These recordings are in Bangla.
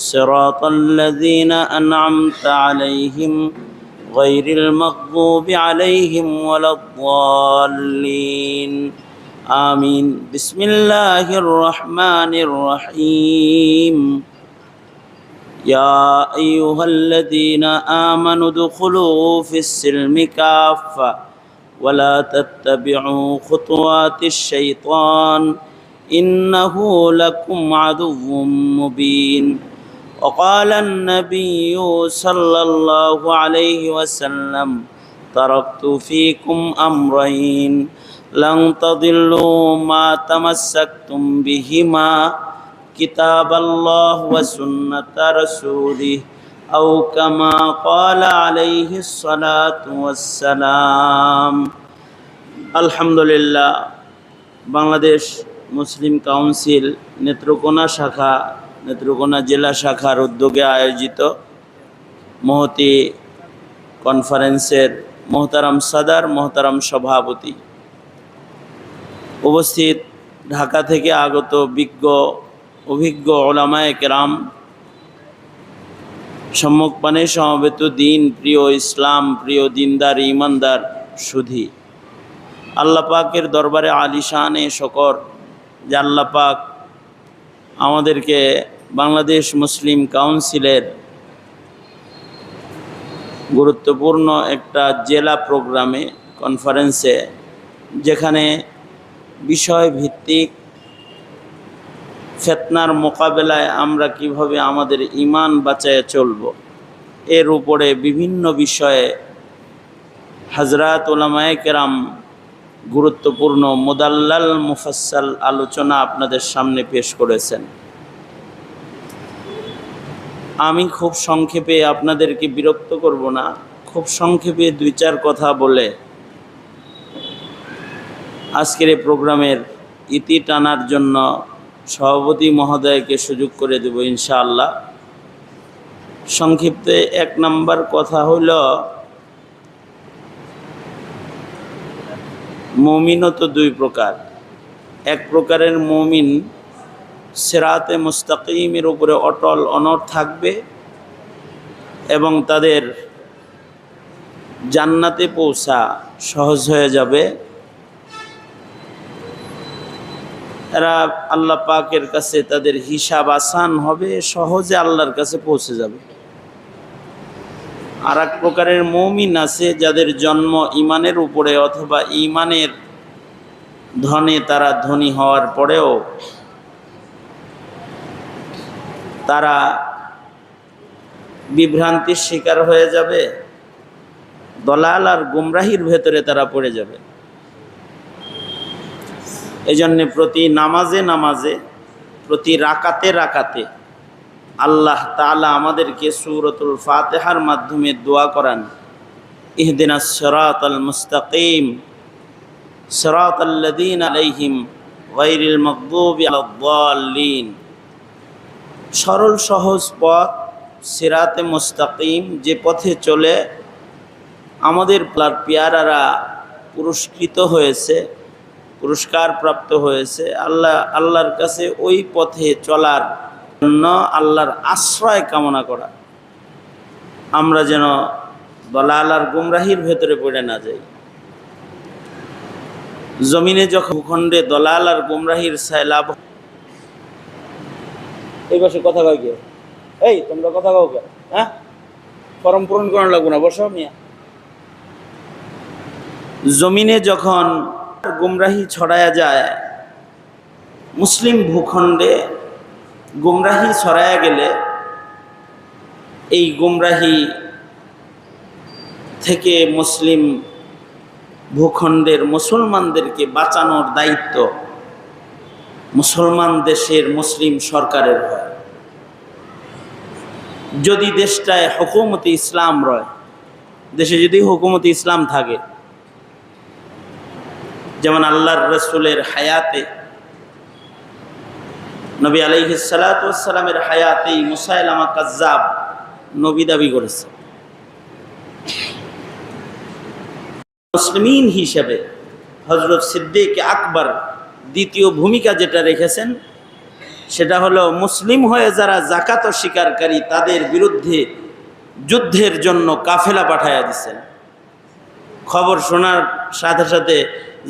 صراط الذين أنعمت عليهم غير المغضوب عليهم ولا الضالين آمين بسم الله الرحمن الرحيم يا أيها الذين آمنوا ادخلوا في السلم كافة ولا تتبعوا خطوات الشيطان إنه لكم عدو مبين وقال النبي صلى الله عليه وسلم تركت فيكم أمرين لن تضلوا ما تمسكتم بهما كتاب الله وسنة رسوله أو كما قال عليه الصلاة والسلام الحمد لله বাংলাদেশ মুসলিম কাউন্সিল নেত্রকোনা শাখা নেত্রকোনা জেলা শাখার উদ্যোগে আয়োজিত মহতি কনফারেন্সের মোহতারাম সাদার মোহতারাম সভাপতি। উপস্থিত ঢাকা থেকে আগত বিজ্ঞ, অভিজ্ঞ ওলামায় কেরাম সম্মুখপানে সমবেত দিন প্রিয় ইসলাম, প্রিয় দিনদার ইমানদার সুধী। আল্লাপাকের দরবারে আলিশানে শকর যে আল্লাহ পাক আমাদেরকে বাংলাদেশ মুসলিম কাউন্সিলের গুরুত্বপূর্ণ একটা জেলা প্রোগ্রামে, কনফারেন্সে, যেখানে বিষয় ভিত্তিক ফেতনার মোকাবেলায় আমরা কীভাবে আমাদের ইমান বাঁচায় চলব, এর উপরে বিভিন্ন বিষয়ে হজরত ওলামায় কেরাম গুরুত্বপূর্ণ মোদাল্লাল মুফাসাল আলোচনা আপনাদের সামনে পেশ করেছেন। আমি খুব সংক্ষেপে আপনাদেরকে বিরক্ত করব না, খুব সংক্ষেপে দুই চার কথা বলে আজকের এই প্রোগ্রামের ইতি টানার জন্য সভাপতি মহোদয়কে সুযোগ করে দেব ইনশাআল্লাহ। সংক্ষিপ্তে এক নাম্বার কথা হইল মমিনও তো দুই প্রকার। এক প্রকারের মমিন সেরাতে মুস্তাকিমের উপরে অটল অনর থাকবে এবং তাদের জান্নাতে পৌঁছা সহজ হয়ে যাবে। এরা আল্লাহ পাকের কাছে তাদের হিসাব আসান হবে, সহজে আল্লাহর কাছে পৌঁছে যাবে। আর এক প্রকারের মৌমিন আছে যাদের জন্ম ইমানের উপরে অথবা ইমানের ধনে তারা ধনী হওয়ার পরেও তারা বিভ্রান্তির শিকার হয়ে যাবে, দলাল আর গুমরাহির ভেতরে তারা পড়ে যাবে। এই জন্যে প্রতি নামাজে নামাজে, প্রতি রাকাতে রাকাতে আল্লাহ তালা আমাদেরকে সুরতুল ফাতেহার মাধ্যমে দোয়া করান, ইহদিনা সরাত আল মুস্তাকিম সরাত আল্লাদিন আলাইহিম গৈরিল মকবুব আলাদ্দাল্লিন সরল, সহজ পথ, সিরাতে মুস্তাকিম, যে পথে চলে আমাদের প্লার পেয়ারারা পুরস্কৃত হয়েছে পুরস্কার প্রাপ্ত হয়েছে। আল্লাহ, আল্লাহর কাছে ওই পথে চলার জন্য আল্লাহর আশ্রয় কামনা করা। আমরা যেন দলাল আর গুমরাহির ভেতরে পড়ে না যাই। জমিনে যখন ভূখণ্ডে দলাল আর গুমরাহির লাভ এই বসে কথা কয় কেউ এই, তোমরা কথা কাউ কে? হ্যাঁ? ফর্ম পূরণ করানো লাগবো না, বসো মিয়া। জমিনে যখন গুমরাহি ছড়ায়া যায়, মুসলিম ভূখণ্ডে গুমরাহি ছড়ায়া গেলে এই গুমরাহি থেকে মুসলিম ভূখণ্ডের মুসলমানদেরকে বাঁচানোর দায়িত্ব মুসলমান দেশের মুসলিম সরকারের হয়। যদি দেশটায় হুকুমতে ইসলাম রয়, দেশে যদি হুকুমতে ইসলাম থাকে, যেমন আল্লাহর রসুলের হায়াতে নবী আলাইহিসালামের হায়াতেই মুসাইলামা কাজ্জাব নবী দাবি করেছে। মুসলিমিন হিসেবে হজরত সিদ্দিক আকবর দ্বিতীয় ভূমিকা যেটা রেখেছেন, সেটা হলো মুসলিম হয়ে যারা জাকাত স্বীকারকারী তাদের বিরুদ্ধে যুদ্ধের জন্য কাফেলা পাঠাইয়া দিচ্ছেন খবর শোনার সাথে সাথে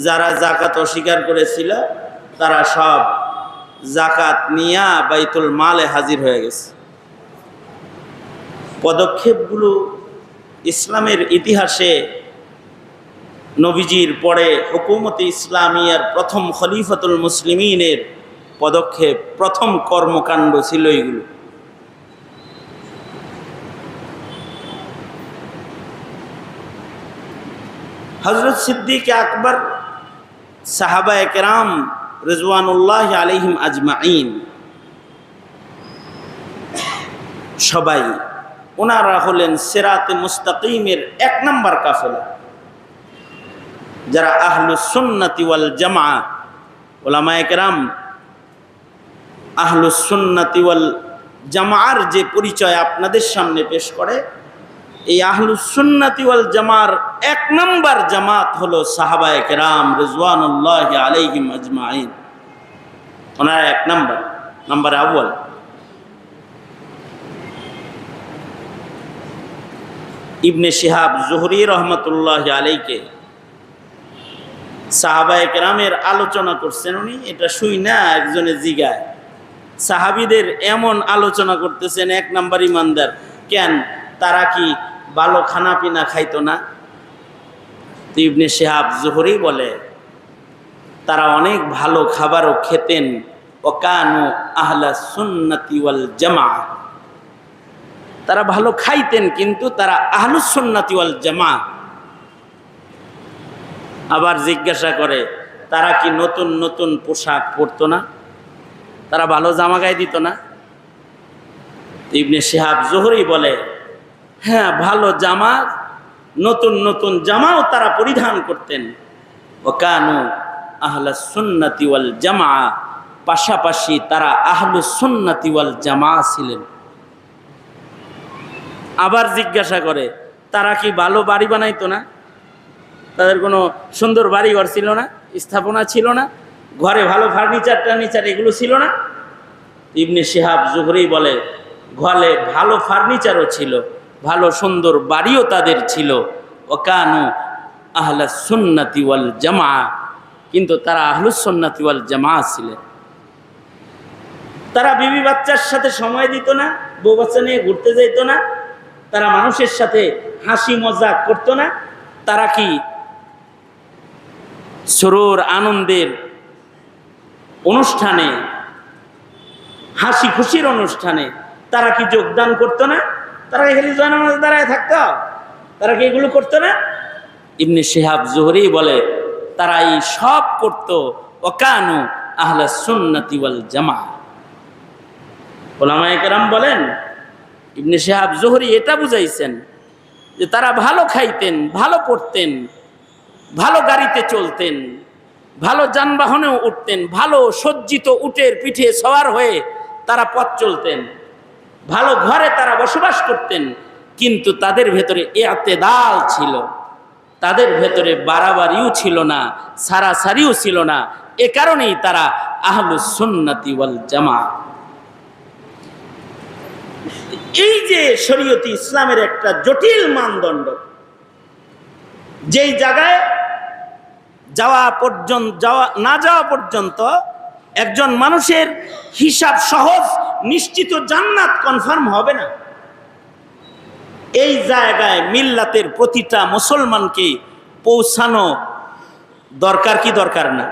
যারা জাকাত অস্বীকার করেছিল, তারা সব জাকাত নিয়া বাইতুল মালে হাজির হয়ে গেছে। পদক্ষেপগুলো ইসলামের ইতিহাসে নবীজির পরে হুকুমতে ইসলামিয়ার প্রথম খলিফাতুল মুসলিমিনের পদক্ষেপ, প্রথম কর্মকাণ্ড ছিল এগুলো হজরত সিদ্দিক আকবর সাহাবা একরাম রেজওয়ানুল্লাহ আলহিম আজমাইন সবাই ওনারা হলেন সেরাতে মুস্তাকিমের এক নম্বর কাফেলা। যারা আহলুস সুন্নতি ওয়াল জামা ওলামা একরাম আহলুস সুন্নতি ওয়াল জামার যে পরিচয় আপনাদের সামনে পেশ করে এই আহলুস সুন্নতি ওয়াল জামার এক নম্বর জামাত হলো সাহাবা একরাম রিজওয়ানুল্লাহ আলাইহিম আজমাইন। ওনারা এক নম্বর নম্বর আউয়াল। ইবনে শিহাব জোহরি রহমতুল্লাহ আলাইকে সাহাবায়ে কেরামের আলোচনা করছেন উনি, এটা শুই না, একজনে জিগায়। সাহাবিদের এমন আলোচনা করতেছেন, এক নাম্বার ইমানদার। কেন? তারা কি ভালো খানা পিনা খাইতো না। ইবনে শেহাব জোহরি বলে, তারা অনেক ভালো খাবারও খেতেন। ওকানু আহলা সুন্নতি জামা। তারা ভালো খাইতেন, কিন্তু তারা আহলুস সুন্নতি ওয়াল জামা। আবার জিজ্ঞাসা করে, তারা কি নতুন নতুন পোশাক পরতো না? তারা ভালো জামা গায়ে দিত না? ইবনে শেহাব জোহরি বলে হ্যাঁ ভালো জামা, নতুন নতুন জামাও তারা পরিধান করতেন। ও কানু আহলা সুন্নতি ওয়াল জামা, পাশাপাশি তারা আহলু সুন্নতি ওয়াল জামা ছিলেন। আবার জিজ্ঞাসা করে, তারা কি ভালো বাড়ি বানাইতো না? তাদের কোনো সুন্দর বাড়ি ঘর ছিল না, স্থাপনা ছিল না, ঘরে ভালো ফার্নিচার টার্নিচার এগুলো ছিল না? ইবনে শেহাব জুহরি বলে, ঘরে ভালো ফার্নিচারও ছিল। ভালো সুন্দর বাড়িও তাদের ছিল। ওকানু আহলা সুন্নাতি ওয়াল জামা। কিন্তু তারা আহলুস সুন্নাতি ওয়াল জামা ছিলেন। তারা বিবি বাচ্চার সাথে সময় দিত না, বউ বাচ্চা নিয়ে ঘুরতে যেত না। তারা মানুষের সাথে হাসি মজাক করতো না। তারা কি সরোর আনন্দের অনুষ্ঠানে, হাসি খুশির অনুষ্ঠানে তারা কি যোগদান করতো না? তারা খালি জয়নামাজে দাঁড়ায় থাকতো। তারা কি এগুলো করতো না? ইবনে শেহাব জোহরি বলে তারা এই সব করতো। ওকানু আহলা সুন্নতি ওয়াল জামা। ওলামায়ে কেরাম বলেন, ইবনে শেহাব জোহরি এটা বুঝাইছেন যে তারা ভালো খাইতেন, ভালো পড়তেন, ভালো গাড়িতে চলতেন, ভালো যানবাহনেও উঠতেন, ভালো সজ্জিত উটের পিঠে সওয়ার হয়ে তারা পথ চলতেন। ভালো ঘরে তারা বসবাস করতেন, কিন্তু তাদের ভেতরে এতেদাল ছিল। তাদের ভেতরে বাড়াবাড়িও ছিল না, সারাসারিও ছিল না। এ কারণেই তারা আহলুস সুন্নতি ওয়াল জামা। এই যে শরীয়তি ইসলামের একটা জটিল মানদণ্ড, যেই জায়গায় যাওয়া পর্যন্ত, যাওয়া, না যাওয়া পর্যন্ত একজন মানুষের হিসাব সহজ, নিশ্চিত জান্নাত কনফার্ম হবে না। এই জায়গায় মিল্লাতের প্রতিটা মুসলমানকে পৌঁছানো দরকার কি দরকার না?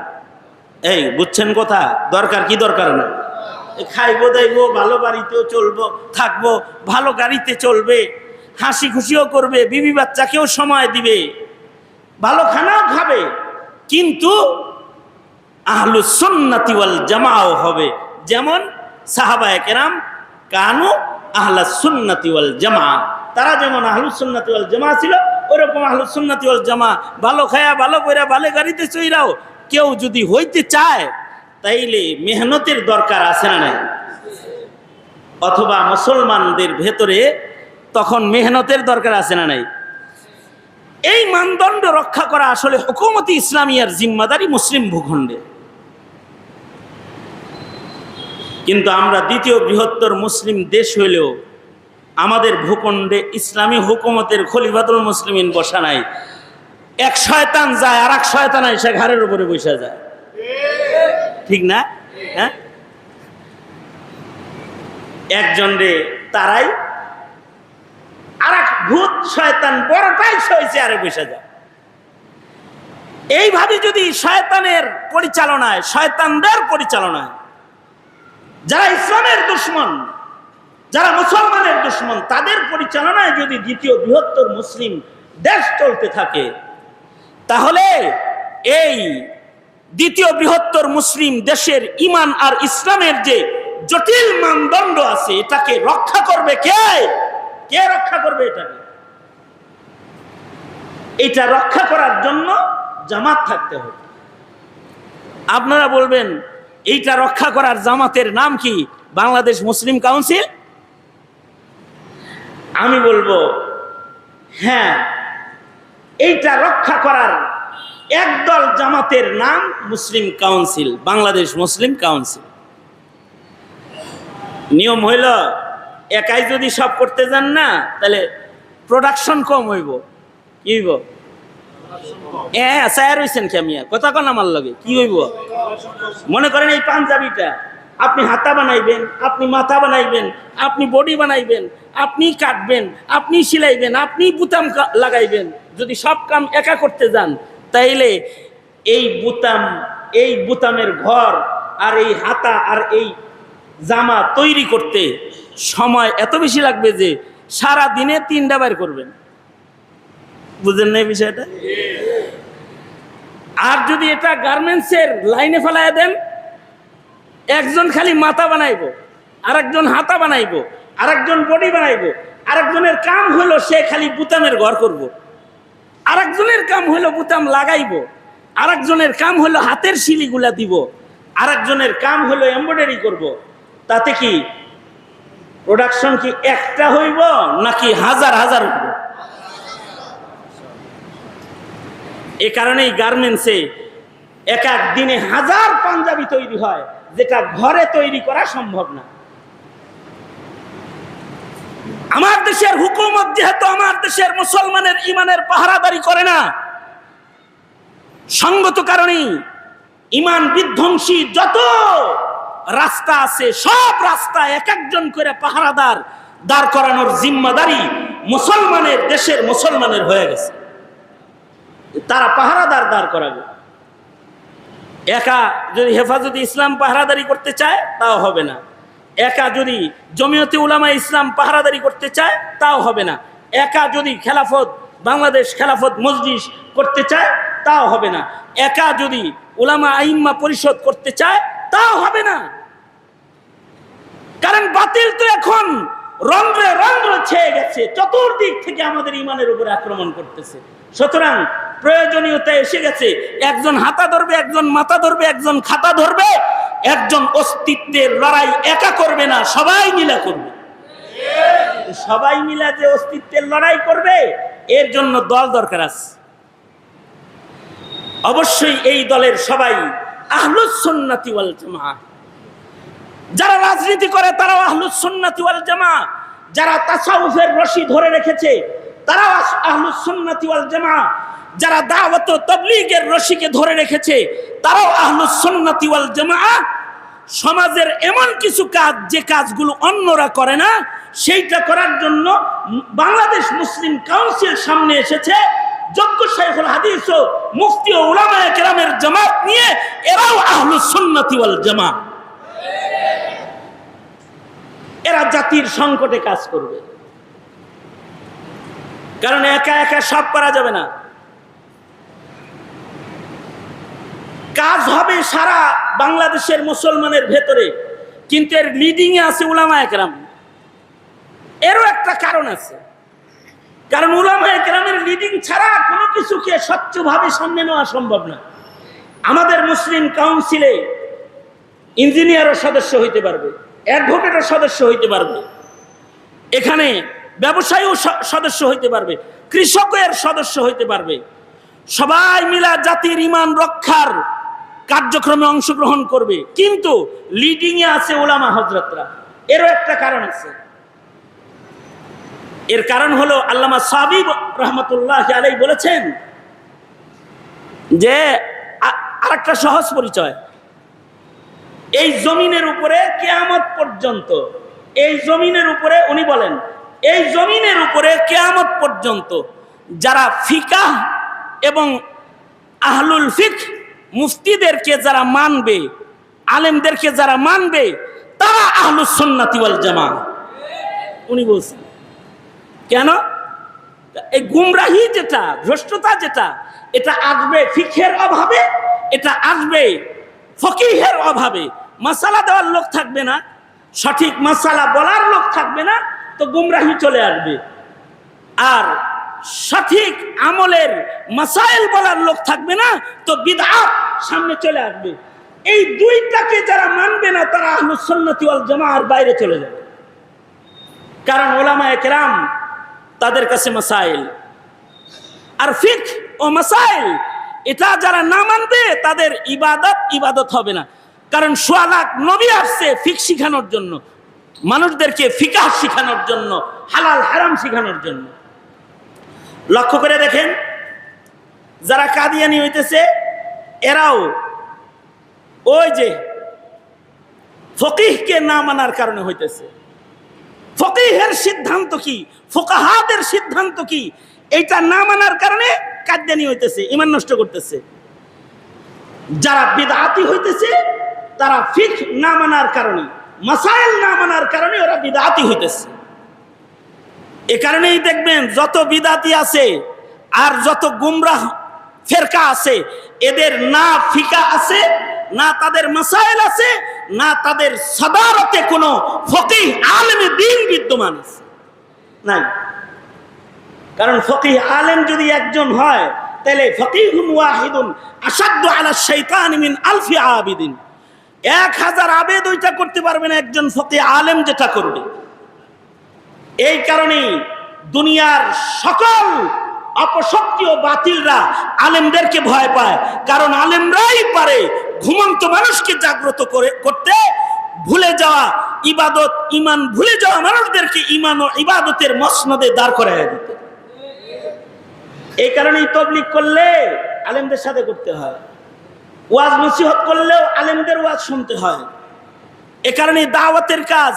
এই, বুঝছেন কথা? দরকার কি দরকার না? খাইবো, দাইবো, ভালো বাড়িতেও চলবো, থাকব, ভালো গাড়িতে চলবে, হাসি খুশিও করবে, বিবি বাচ্চাকেও সময় দিবে, ভালো খানাও খাবে, কিন্তু আহলু সুন্নাতি ওয়াল জামাও হবে। যেমন সাহাবায়ে কেরাম, কানু আহলা সুন্নাতি ওয়াল জামা। তারা যেমন আহলুস সুন্নাতি ওয়াল জামা ছিল, ওরকম আহলুস সুন্নাতি ওয়াল জামা। ভালো খায়া, ভালো কইরা, ভালো গাড়িতে চইরাও কেউ যদি হইতে চায়, তাইলে মেহনতের দরকার আছে না নাই? অথবা মুসলমানদের ভেতরে তখন মেহনতের দরকার আছে না নাই? এই মানদণ্ড রক্ষা করা আসলে হুকুমতি ইসলামিয়ার জিম্মাদারি মুসলিম ভূখণ্ডে। কিন্তু আমরা দ্বিতীয় বৃহত্তর মুসলিম দেশ হইলেও আমাদের ভূখণ্ডে ইসলামী হুকুমতের খলিফাতুল মুসলিমিন বসা নাই। এক শয়তান যায় আর এক শয়তান এসে ঘাড়ের উপরে বসে যায়। ঠিক না? হ্যাঁ? একজন রে তারাই আর এক ভূত শয়তান বড়টাই সইছে আরে বসে যায়। এইভাবে যদি শয়তানের পরিচালনায়, শয়তানদের পরিচালনায় যারা ইসলামের দুশ্মন, যারা মুসলমানের দুশ্মন, তাদের পরিচালনায় যদি দ্বিতীয় বৃহত্তর মুসলিম দেশ চলতে থাকে, তাহলে এই দ্বিতীয় বৃহত্তর মুসলিম দেশের ইমান আর ইসলামের যে জটিল মানদণ্ড আছে, এটাকে রক্ষা করবে কে? কে রক্ষা করবে এটাকে? এটা রক্ষা করার জন্য জামাত থাকতে হবে। আপনারা বলবেন এইটা রক্ষা করার জামাতের নাম কি? Bangladesh Muslim council? আমি বলব হ্যাঁ এইটা রক্ষা করার একদল জামাতের নাম Muslim council, Bangladesh Muslim council. নিয়ম হইল, একাই যদি সব করতে যান না, তাহলে প্রোডাকশন কম হইব। কি হইব? হ্যাঁ সায়ার হইছেন কেমিয়া কথা কন আমার লগে, কি হইব? মনে করেন এই পাঞ্জাবিটা, আপনি হাতা বানাইবেন, আপনি মাথা বানাইবেন, আপনি বডি বানাইবেন, আপনি কাটবেন, আপনি সিলাইবেন, আপনি বুতাম লাগাইবেন, যদি সব কাম একা করতে যান, তাইলে এই বুতাম, এই বুতামের ঘর আর এই হাতা আর এই জামা তৈরি করতে সময় এত বেশি লাগবে যে সারা দিনে তিনটা বার করবেন। বুঝলেন না বিষয়টা আর যদি এটা গার্মেন্টসের লাইনে ফেলায় দেন, একজন খালি মাথা বানাইবো, আরেকজন হাতা বানাইবো, আরেকজন বডি বানাইবো, আরেকজনের কাম হলো সে খালি বুতামের ঘর করব। আরেকজনের কাম হলো বুতাম লাগাইবো, আরেকজনের কাম হলো হাতের শিলিগুলা দিব, আরেকজনের কাম হলো এমব্রয়ডারি করব। তাতে কি প্রোডাকশন কি একটা হইব নাকি হাজার হাজার হইব এ কারণেই গার্মেন্টসে এক এক দিনে হাজার পাঞ্জাবি তৈরি হয়, যেটা ঘরে তৈরি করা সম্ভব না। আমার দেশের হুকুমত যেহেতু আমার দেশের মুসলমানের ইমানের পাহারাদারি করে না, সঙ্গত কারণেই ইমান বিধ্বংসী যত রাস্তা আছে, সব রাস্তা এক একজন করে পাহারাদার দাঁড় করানোর জিম্মাদারি মুসলমানের দেশের মুসলমানের হয়ে গেছে। তারা পাহারাদার দাঁড় করাবে। একা যদি হেফাজতে ইসলাম পাহারাদারি করতে চায়, তাও হবে না। একা যদি জমিয়তে উলামা ইসলাম পাহারাদারি করতে চায়, তাও হবে না। একা যদি খেলাফত, বাংলাদেশ খেলাফত মজলিস করতে চায়, তাও হবে না। একা যদি উলামা আইম্মা পরিষদ করতে চায়, তাও হবে না। কারণ বাতিল তো এখন রন্ধ্রে রন্ধ্র ছেয়ে গেছে, চতুর্দিক থেকে আমাদের ইমানের উপরে আক্রমণ করতেছে। সুতরাং প্রয়োজনীয়তা এসে গেছে। একজন হাতা ধরবে, একজন মাথা ধরবে, একজন খাতা ধরবে, একজন অস্তিত্বের লড়াই একা করবে না, সবাই মিলা করবে। সবাই মিলা যে অস্তিত্বের লড়াই করবে, এর জন্য দল দরকার আছে। অবশ্যই এই দলের সবাই আহলুস সুন্নাতি ওয়াল জামাআহ যারা রাজনীতি করে, তারাও আহলুস সুন্নাতি ওয়াল জামা যারা তাসাউফের রশি ধরে রেখেছে তারাও আহলুস সুন্নাতি ওয়াল যারা দাওয়াত তাবলীগের রশিকে ধরে রেখেছে, তারাও আহলুস সুন্নাতি ওয়াল জামা সমাজের এমন কিছু কাজ, যে কাজগুলো অন্যরা করে না, সেইটা করার জন্য বাংলাদেশ মুসলিম কাউন্সিল সামনে এসেছে। যোগ্য শেখুল হাদিস ও মুফতি ও উলামায়ে কেরামের জামাত নিয়ে এরাও আহলুস সুন্নাতি ওয়াল জামা এরা জাতির সংকটে কাজ করবে। কারণ একা একা সব করা যাবে না। কাজ হবে সারা বাংলাদেশের মুসলমানের ভেতরে, কিন্তু এর লিডিং এ আছে উলামা একরাম। এরও একটা কারণ আছে। কারণ উলামা একরামের লিডিং ছাড়া কোনো কিছুকে স্বচ্ছভাবে সামনে নেওয়া সম্ভব না। আমাদের মুসলিম কাউন্সিলে ইঞ্জিনিয়ারও সদস্য হইতে পারবে অ্যাডভোকেটও সদস্য হইতে পারবে। এখানে ব্যবসায়ীও সদস্য হইতে পারবে, কৃষকের সদস্য হইতে পারবে। সবাই মিলা জাতির ইমান রক্ষার কার্যক্রমে অংশগ্রহণ করবে। কিন্তু লিডিং এ আছে ওলামা হজরতরা এরও একটা কারণ আছে। এর কারণ হলো আল্লামা সাবিব রহমতুল্লাহ আলাই বলেছেন যে আর একটা সহজ পরিচয়। এই জমিনের উপরে কেয়ামত পর্যন্ত, এই জমিনের উপরে উনি বলেন এই জমিনের উপরে কেয়ামত পর্যন্ত যারা ফিকা এবং আহলুল ফিক মুফতিদেরকে যারা মানবে, আলেমদেরকে যারা মানবে, তারা আহলুস সুন্নাতি ওয়াল জামা উনি বলছেন, কেন? এই গুমরাহি যেটা, ভ্রষ্টতা যেটা, এটা আসবে ফিখের অভাবে, এটা আসবে ফকিহের অভাবে। মাসালা দেওয়ার লোক থাকবে না, সঠিক মাসালা বলার লোক থাকবে না তো গুমরাহি চলে আসবে। আর সঠিক আমলের মাসাইল বলার লোক থাকবে না, তো বিদআত সামনে চলে আসবে। এই দুইটাকে যারা মানবে না, তারা আহলুস সুন্নাতি ওয়াল জামাআর বাইরে চলে যাবে। কারণ ওলামায়ে কেরাম তাদের কাছে মাসাইল। আর ফিক ও মাসাইল, এটা যারা না মানবে, তাদের ইবাদত ইবাদত হবে না। কারণ সোয়ালাক নবী আসছে ফিক শিখানোর জন্য। মানুষদেরকে ফিকাহ শিখানোর জন্য, হালাল, হারাম শিখানোর জন্য। লক্ষ্য করে দেখেন, যারা কাদিয়ানি হইতেছে, এরাও ওই যে ফকিহকে না মানার কারণে হইতেছে। ফকিহের সিদ্ধান্ত কি? ফোকাহাদের সিদ্ধান্ত কি? এটা না মানার কারণে কাদ্যানি হইতেছে ইমান নষ্ট করতেছে। যারা বিদাতি হইতেছে, তারা ফিক না মানার কারণে। মাসাইল না মানার কারণে ওরা বিদাতি হইতেছে। এ কারণেই দেখবেন যত বিদাতি আছে আর যত গুমরাহ ফেরকা আছে, এদের না ফিকা আছে, না তাদের মাসাইল আছে, না তাদের সদারতে কোনো ফকিহ আলেমে দিন বিদ্যমান আছে। নাই। কারণ ফকিহ আলেম যদি একজন হয়, তাহলে ফকিহুন ওয়াহিদুন আসাদ্দ আলা শাইতান মিন আলফি আবিদিন। এক হাজার আবেদ ওইটা করতে পারবে না একজন ফকিহ আলেম যেটা করবে। এই কারণেই দুনিয়ার সকল অপশক্তি ও বাতিলরা আলেমদেরকে ভয় পায়। কারণ আলেমরাই পারে ঘুমন্ত মানুষকে জাগ্রত করে, করতে। ভুলে যাওয়া ইবাদত ইমান ভুলে যাওয়া মানুষদেরকে ইমান ও ইবাদতের মসনদে দাঁড় করাইয়া দিতে। এই কারণেই তবলিক করলে আলেমদের সাথে করতে হয়। ওয়াজ নসিহত করলেও আলেমদের ওয়াজ শুনতে হয়। এ কারণে দাওয়াতের কাজ,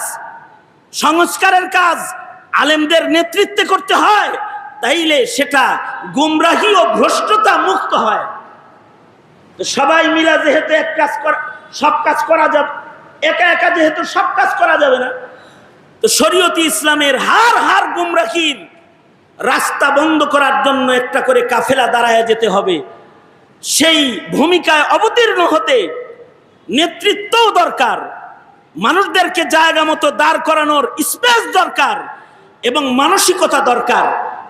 সংস্কারের কাজ আলেমদের নেতৃত্বে করতে হয়, তাইলে সেটা গুমরাহি ও ভ্রষ্টতা মুক্ত হয়। তো সবাই মিলা যেহেতু এক কাজ করা, সব কাজ করা যাবে, একা একা যেহেতু সব কাজ করা যাবে না, তো শরীয়তি ইসলামের হার হার গুমরাহির রাস্তা বন্ধ করার জন্য একটা করে কাফেলা দাঁড়ায় যেতে হবে। সেই ভূমিকায় অবতীর্ণ হতে নেতৃত্বও দরকার। মানুষদেরকে জায়গা মতো দাঁড় করানোর স্পেস দরকার এবং মানসিকতা দরকার।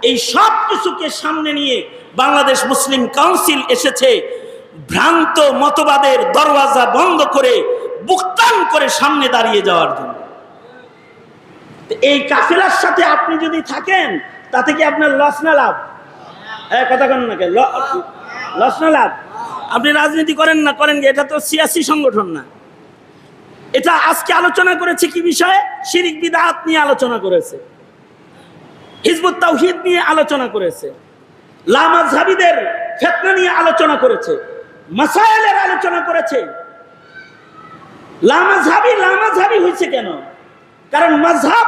এই সব কিছুকে সামনে নিয়ে বাংলাদেশ মুসলিম কাউন্সিল এসেছে। ভ্রান্ত মতবাদের দরওয়াজা বন্ধ করে, বুকতান করে সামনে দাঁড়িয়ে যাওয়ার জন্য। এই কাফেলার সাথে আপনি যদি থাকেন, তাতে কি আপনার লস না লাভ? কথা কেন না লাভ? আপনি রাজনীতি করেন না, করেন এটা তো সিয়াসি সংগঠন না। এটা আজকে আলোচনা করেছে কি বিষয়ে? শিরিক বিদাত নিয়ে আলোচনা করেছে। হিজবুত তাওহিদ নিয়ে আলোচনা করেছে। লামাজহাবিদের ফেতনা নিয়ে আলোচনা করেছে। মাসাইলের আলোচনা করেছে। লামা ঝাবি লামা ঝাবি হয়েছে কেন? কারণ মাঝহাব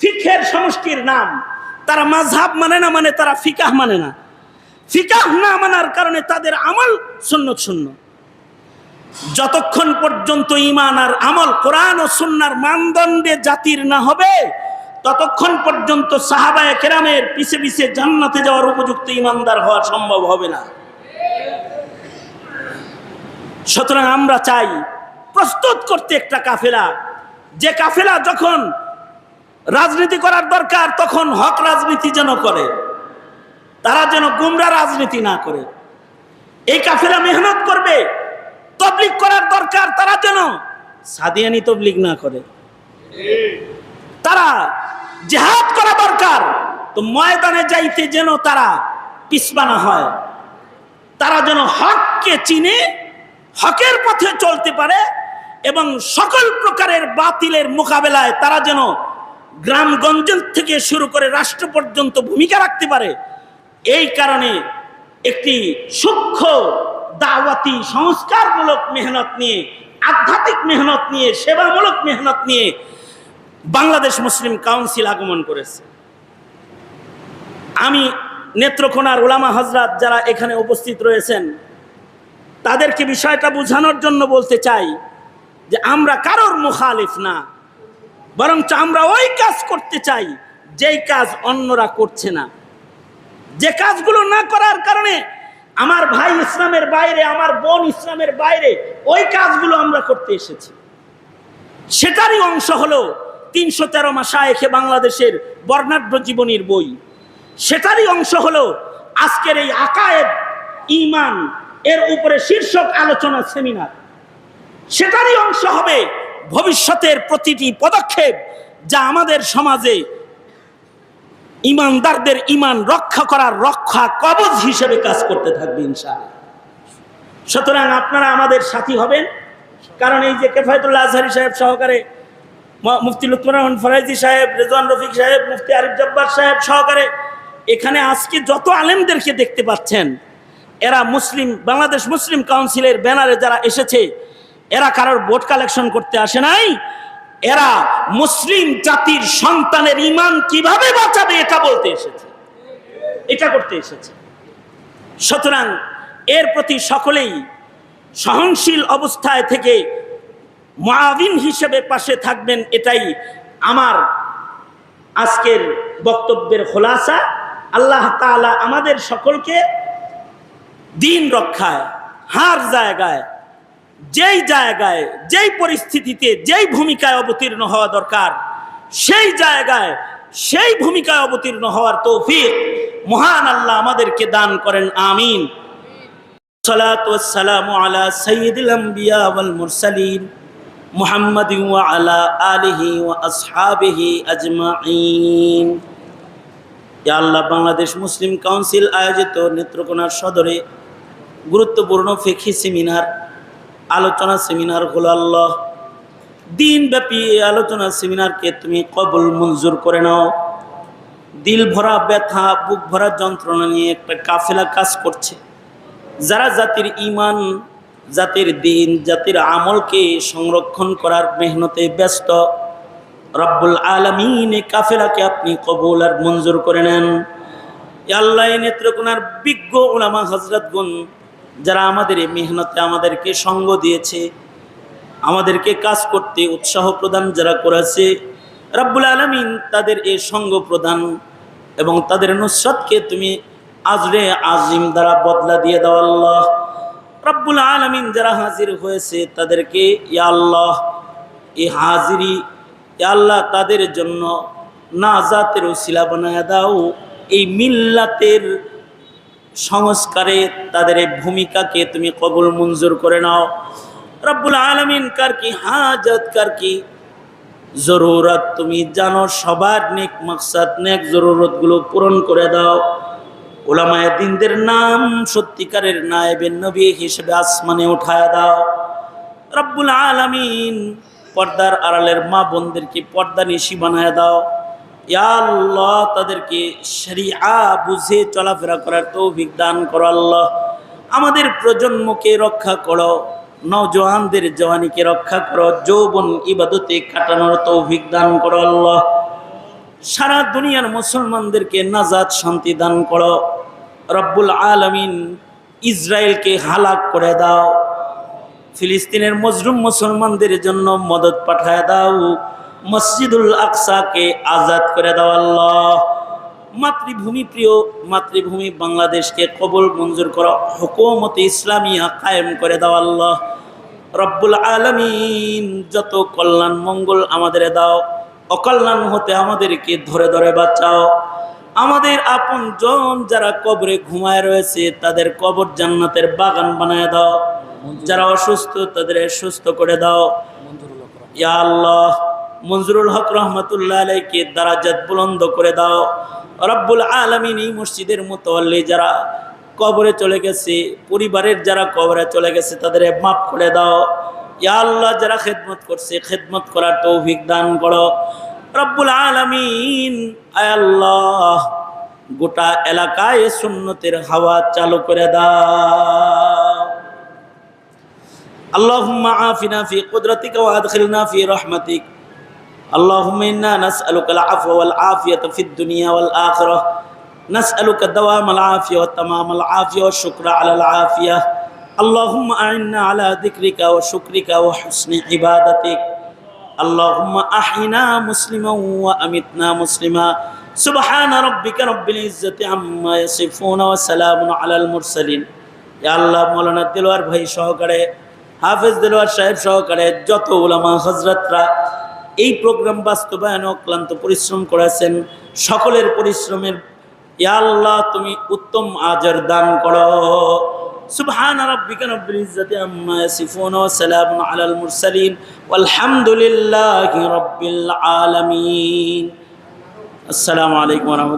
ফিখের সমষ্টির নাম। তারা মাঝহাব মানে না মানে তারা ফিকাহ মানে না। ফিকাহ না মানার কারণে তাদের আমল শূন্য শূন্য। যতক্ষণ পর্যন্ত ইমান আর আমল কোরআন ও সুন্নার মানদণ্ডে জাতির না হবে, ততক্ষণ পর্যন্ত সাহাবায় কেরামের পিছে পিছে জান্নাতে যাওয়ার উপযুক্ত ইমানদার হওয়া সম্ভব হবে না। সুতরাং আমরা চাই প্রস্তুত করতে একটা কাফেলা। যে কাফেলা যখন রাজনীতি করার দরকার, তখন হক রাজনীতি যেন করে। তারা যেন গুমরা রাজনীতি না করে। এই কাফেলা মেহনত করবে, তবলিগ করার দরকার তারা যেন সাদিয়ানি তবলিক না করে। তারা জেহাদ করা দরকার, তো ময়দানে যাইতে যেন তারা পিছপানা হয়। তারা যেন হককে চিনে, হকের পথে চলতে পারে এবং সকল প্রকারের বাতিলের মোকাবেলায় তারা যেন গ্রামগঞ্জ থেকে শুরু করে রাষ্ট্র পর্যন্ত ভূমিকা রাখতে পারে। এই কারণে একটি সূক্ষ্ম দাওয়াতি সংস্কারমূলক মেহনত নিয়ে, আধ্যাত্মিক মেহনত নিয়ে, সেবামূলক মেহনত নিয়ে বাংলাদেশ মুসলিম কাউন্সিল আগমন করেছে। আমি নেত্রকোনার ওলামা হজরত যারা এখানে উপস্থিত রয়েছেন, তাদেরকে বিষয়টা বোঝানোর জন্য বলতে চাই যে আমরা কারোর মুখালিফ না, বরঞ্চ আমরা ওই কাজ করতে চাই, যেই কাজ অন্যরা করছে না। যে কাজগুলো না করার কারণে আমার ভাই ইসলামের বাইরে, আমার বোন ইসলামের বাইরে ওই কাজগুলো আমরা করতে এসেছি। সেটারই অংশ হলো তিনশো তেরো মাসা এখে বাংলাদেশের বর্ণাঢ্য জীবনীর বই। সেটারই অংশ হলো আজকের এই আকায়েদ ইমান এর উপরে শীর্ষক আলোচনা সেমিনার। সেটারই অংশ হবে ভবিষ্যতের প্রতিটি পদক্ষেপ যা আমাদের সমাজে ইমানদারদের ইমান রক্ষা করার রক্ষা কবচ হিসেবে কাজ করতে থাকবে ইনশাআল্লাহ। সুতরাং আপনারা আমাদের সাথী হবেন। কারণ এই যে কেফায়তুল্লাহ আজহারি সাহেব সহকারে মুফতি লুৎফর রহমান ফরাইজি সাহেব, রেজওয়ান রফিক সাহেব, মুফতি আরিফ জব্বার সাহেব সহকারে এখানে আজকে যত আলেমদেরকে দেখতে পাচ্ছেন, এরা মুসলিম, বাংলাদেশ মুসলিম কাউন্সিলের ব্যানারে যারা এসেছে, এরা কারোর ভোট কালেকশন করতে আসে নাই এরা মুসলিম জাতির সন্তানের ইমান কীভাবে বাঁচাবে এটা বলতে এসেছে। এটা করতে এসেছে। সুতরাং এর প্রতি সকলেই সহনশীল অবস্থায় থেকে মাবিন হিসেবে পাশে থাকবেন, এটাই আমার আজকের বক্তব্যের খোলাসা। আল্লাহ তাআলা আমাদের সকলকে দিন রক্ষায়, হার জায়গায় যেই জায়গায়, যেই পরিস্থিতিতে, যেই ভূমিকায় অবতীর্ণ হওয়া দরকার, সেই জায়গায়, সেই ভূমিকায় অবতীর্ণ হওয়ার তৌফিক মহান আল্লাহ আমাদেরকে দান করেন, আমিন। ওয়াসসালামু আলা সাইয়্যিদিল আম্বিয়া ওয়াল মুরসালিন ওয়া আলা আলিহি ওয়া আসহাবিহি আজমাইন। আল্লাহ, বাংলাদেশ মুসলিম কাউন্সিল আয়োজিত নেত্রকোনার সদরে গুরুত্বপূর্ণ ফিকহি সেমিনার আলোচনা সেমিনার আল্লাহ। দিনব্যাপী এই আলোচনা সেমিনারকে তুমি কবল মঞ্জুর করে নাও। দিল ভরা ব্যথা, বুক ভরা যন্ত্রণা নিয়ে একটা কাফেলা কাজ করছে। যারা জাতির ইমান জাতির দিন, জাতির আমলকে সংরক্ষণ করার মেহনতে ব্যস্ত, রব্বুল আলমিন এ কাফেলাকে আপনি কবুল আর মঞ্জুর করে নেন। আল্লাহ নেত্রকোনার বিজ্ঞ ওলামা হজরতগুন যারা আমাদের এই মেহনতে আমাদেরকে সঙ্গ দিয়েছে, আমাদেরকে কাজ করতে উৎসাহ প্রদান যারা করেছে, রব্বুল আলমিন তাদের এই সঙ্গ প্রদান এবং তাদের নুসরতকে তুমি আজরে আজিম দ্বারা বদলা দিয়ে দাও আল্লাহ। রব্বুল আলমিন যারা হাজির হয়েছে তাদেরকে আল্লাহ এই হাজিরি আল্লাহ তাদের জন্য নাজাতের উসিলা বানায় দাও। এই মিল্লাতের সংস্কারে তাদের এই ভূমিকাকে তুমি কবুল মঞ্জুর করে নাও। রব্বুল আলমিন কার কি হাজত, কার কি জরুরত, তুমি জানো সবার নেক মকসাদ, নেক জরুরতগুলো পূরণ করে দাও। ওলামায় দিনদের নাম সত্যিকারের নায়েবের নবী হিসেবে আসমানে উঠায় দাও। রব্বুল আলমিন পর্দার আড়ালের মা বোনদেরকে পর্দা নিশি বানায় দাও। আল্লাহ, তাদেরকে শরিয়া বুঝে চলাফেরা করার তৌফিক দান করো আল্লাহ। আমাদের প্রজন্মকে রক্ষা করো, নওজোয়ানদের জওয়ানিকে রক্ষা করো, যৌবন ইবাদতে কাটানোর তৌফিক দান করো আল্লাহ। সারা দুনিয়ার মুসলমানদেরকে নাজাদ শান্তি দান করো। রব্বুল আলমিন ইসরায়েলকে হালাক করে দাও। ফিলিস্তিনের মজরুম মুসলমানদের জন্য মদত পাঠায় দাও। মসজিদুল আকসাকে আজাদ করে দাও আল্লাহ। মাতৃভূমি প্রিয় মাতৃভূমি বাংলাদেশকে কবল মঞ্জুর করো। হুকুমতে ইসলামিয়া কায়েম করে দাও আল্লাহ। রব্বুল আলমিন যত কল্যাণ মঙ্গল আমাদের দাও। অকল্যাণ হতে আমাদেরকে ধরে ধরে বাঁচাও। আমাদের আপন জন যারা কবরে ঘুমায় রয়েছে তাদের কবর জান্নাতের বাগান বানায় দাও। যারা অসুস্থ তাদের সুস্থ করে দাও। ইয়া আল্লাহ মঞ্জুরুল হক রহমতুল্লাহ আলাইকে দারাজাত বুলন্দ করে দাও। রব্বুল আলমিন এই মসজিদের মোতোয়াল্লি যারা কবরে চলে গেছে, পরিবারের যারা কবরে চলে গেছে, তাদের মাফ করে দাও। ইয়া আল্লাহ, যারা খেদমত করছে, খেদমত করার তৌফিক দান করো। রব্বুল আলমিন আল্লাহ, গোটা এলাকায় সুন্নতের হাওয়া চালু করে দাও। আল্লাহ আফিনা ফি কুদরতিক ওয়া আদখিলনা ফি রহমাতিক। اللهم انا نسالك العفو والعافيه في الدنيا والاخره نسالك دوام العافيه وتمام العافيه والشكر على العافيه اللهم اعنا على ذكرك وشكرك وحسن عبادتك اللهم احينا مسلما وامتنا مسلما سبحان ربك رب العزه عما يصفون وسلام على المرسلين يا الله مولانا দিলওয়ার ভাই সহকারে হাফেজ দিলওয়ার সাহেব সহকারে যত ওলামা হজরতরা এই প্রোগ্রাম বাস্তবায়নে অক্লান্ত পরিশ্রম করেছেন সকলের পরিশ্রমের ইয়া আল্লাহ তুমি উত্তম আজর দান করো سبحان ربك رب العزة عما يصفون وسلام على المرسلين والحمد لله رب العالمين السلام عليكم ورحمة